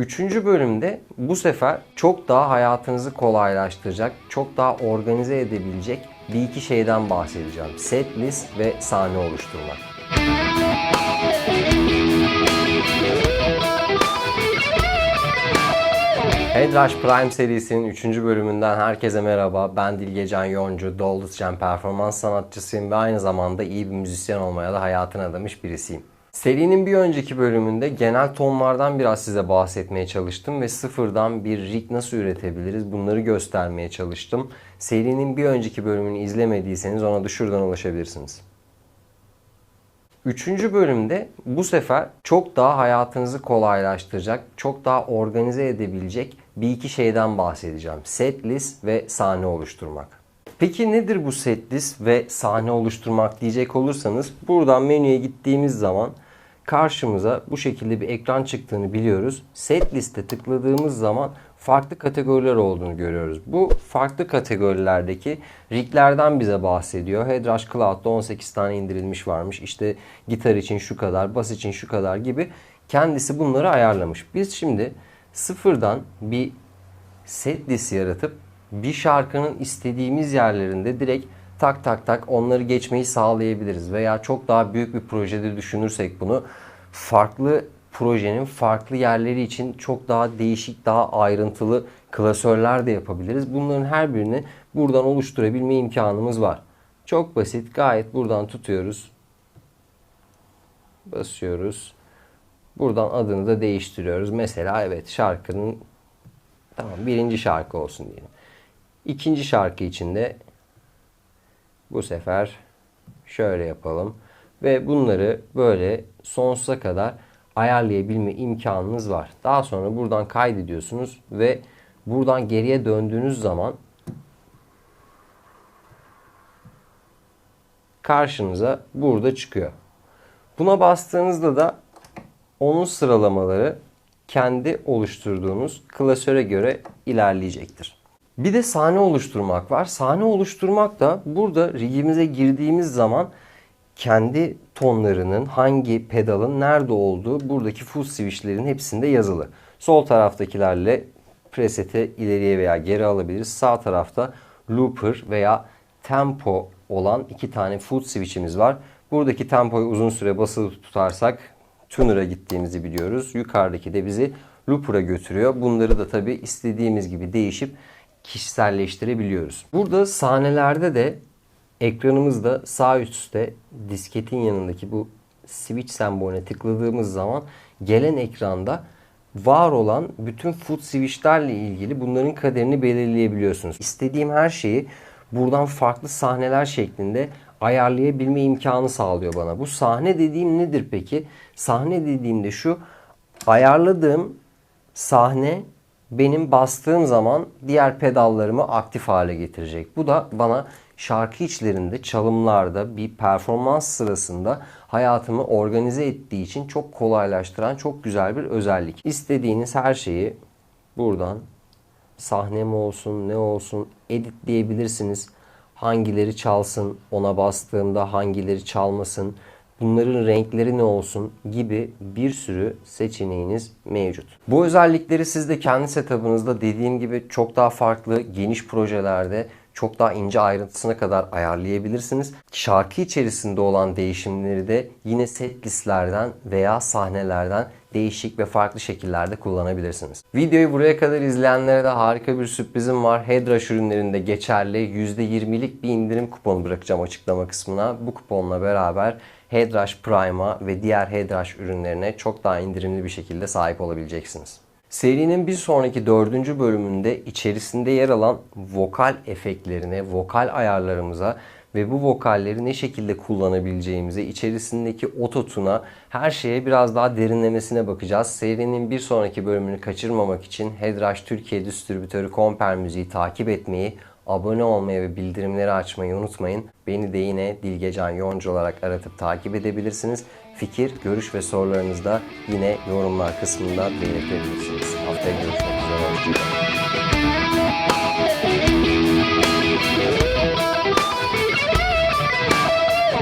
Üçüncü bölümde bu sefer çok daha hayatınızı kolaylaştıracak, çok daha organize edebilecek bir iki şeyden bahsedeceğim. Set list ve sahne oluşturmak. Headrush Prime serisinin 3. bölümünden herkese merhaba. Ben Dilgecan Yoncu, Dolduzcan performans sanatçısıyım ve aynı zamanda iyi bir müzisyen olmaya da hayatını adamış birisiyim. Serinin bir önceki bölümünde genel tonlardan biraz size bahsetmeye çalıştım ve sıfırdan bir rig nasıl üretebiliriz bunları göstermeye çalıştım. Serinin bir önceki bölümünü izlemediyseniz ona da şuradan ulaşabilirsiniz. Üçüncü bölümde bu sefer çok daha hayatınızı kolaylaştıracak, çok daha organize edebilecek bir iki şeyden bahsedeceğim. Set list ve sahne oluşturmak. Peki nedir bu set list ve sahne oluşturmak diyecek olursanız buradan menüye gittiğimiz zaman karşımıza bu şekilde bir ekran çıktığını biliyoruz. Set liste tıkladığımız zaman farklı kategoriler olduğunu görüyoruz. Bu farklı kategorilerdeki riglerden bize bahsediyor. Headrush Cloud'da 18 tane indirilmiş varmış. İşte gitar için şu kadar, bas için şu kadar gibi kendisi bunları ayarlamış. Biz şimdi sıfırdan bir set list yaratıp bir şarkının istediğimiz yerlerinde direkt tak tak tak onları geçmeyi sağlayabiliriz. Veya çok daha büyük bir projede düşünürsek bunu farklı projenin farklı yerleri için çok daha değişik, daha ayrıntılı klasörler de yapabiliriz. Bunların her birini buradan oluşturabilme imkanımız var. Çok basit, gayet buradan tutuyoruz. Basıyoruz. Buradan adını da değiştiriyoruz. Mesela evet şarkının tamam birinci şarkı olsun diyelim. İkinci şarkı içinde bu sefer şöyle yapalım. Ve bunları böyle sonsuza kadar ayarlayabilme imkanınız var. Daha sonra buradan kaydediyorsunuz ve buradan geriye döndüğünüz zaman karşınıza burada çıkıyor. Buna bastığınızda da onun sıralamaları kendi oluşturduğunuz klasöre göre ilerleyecektir. Bir de sahne oluşturmak var. Sahne oluşturmak da burada rigimize girdiğimiz zaman kendi tonlarının hangi pedalın nerede olduğu buradaki full switchlerin hepsinde yazılı. Sol taraftakilerle preseti ileriye veya geri alabiliriz. Sağ tarafta looper veya tempo olan iki tane full switch'imiz var. Buradaki tempoyu uzun süre basılı tutarsak tuner'a gittiğimizi biliyoruz. Yukarıdaki de bizi looper'a götürüyor. Bunları da tabi istediğimiz gibi değişip kişiselleştirebiliyoruz. Burada sahnelerde de ekranımızda sağ üstte disketin yanındaki bu switch sembolüne tıkladığımız zaman gelen ekranda var olan bütün foot switchlerle ilgili bunların kaderini belirleyebiliyorsunuz. İstediğim her şeyi buradan farklı sahneler şeklinde ayarlayabilme imkanı sağlıyor bana. Bu sahne dediğim nedir peki? Sahne dediğimde şu ayarladığım sahne benim bastığım zaman diğer pedallarımı aktif hale getirecek. Bu da bana şarkı içlerinde, çalımlarda, bir performans sırasında hayatımı organize ettiği için çok kolaylaştıran çok güzel bir özellik. İstediğiniz her şeyi buradan sahne mi olsun, ne olsun editleyebilirsiniz. Hangileri çalsın, ona bastığımda hangileri çalmasın, bunların renkleri ne olsun gibi bir sürü seçeneğiniz mevcut. Bu özellikleri siz de kendi setup'ınızda dediğim gibi çok daha farklı geniş projelerde çok daha ince ayrıntısına kadar ayarlayabilirsiniz. Şarkı içerisinde olan değişimleri de yine set listlerden veya sahnelerden değişik ve farklı şekillerde kullanabilirsiniz. Videoyu buraya kadar izleyenlere de harika bir sürprizim var. Headrush ürünlerinde geçerli %20'lik bir indirim kuponu bırakacağım açıklama kısmına. Bu kuponla beraber Headrush Prime'a ve diğer Headrush ürünlerine çok daha indirimli bir şekilde sahip olabileceksiniz. Serinin bir sonraki dördüncü bölümünde içerisinde yer alan vokal efektlerine, vokal ayarlarımıza ve bu vokalleri ne şekilde kullanabileceğimize, içerisindeki ototuna, her şeye biraz daha derinlemesine bakacağız. Serinin bir sonraki bölümünü kaçırmamak için Headrush Türkiye Distribütörü Komper Müziği takip etmeyi, abone olmayı ve bildirimleri açmayı unutmayın. Beni de yine Dilgecan Yoncu olarak aratıp takip edebilirsiniz. Fikir, görüş ve sorularınızı da yine yorumlar kısmında belirtebilirsiniz. Haftaya görüşmek üzere. Hoşçakalın.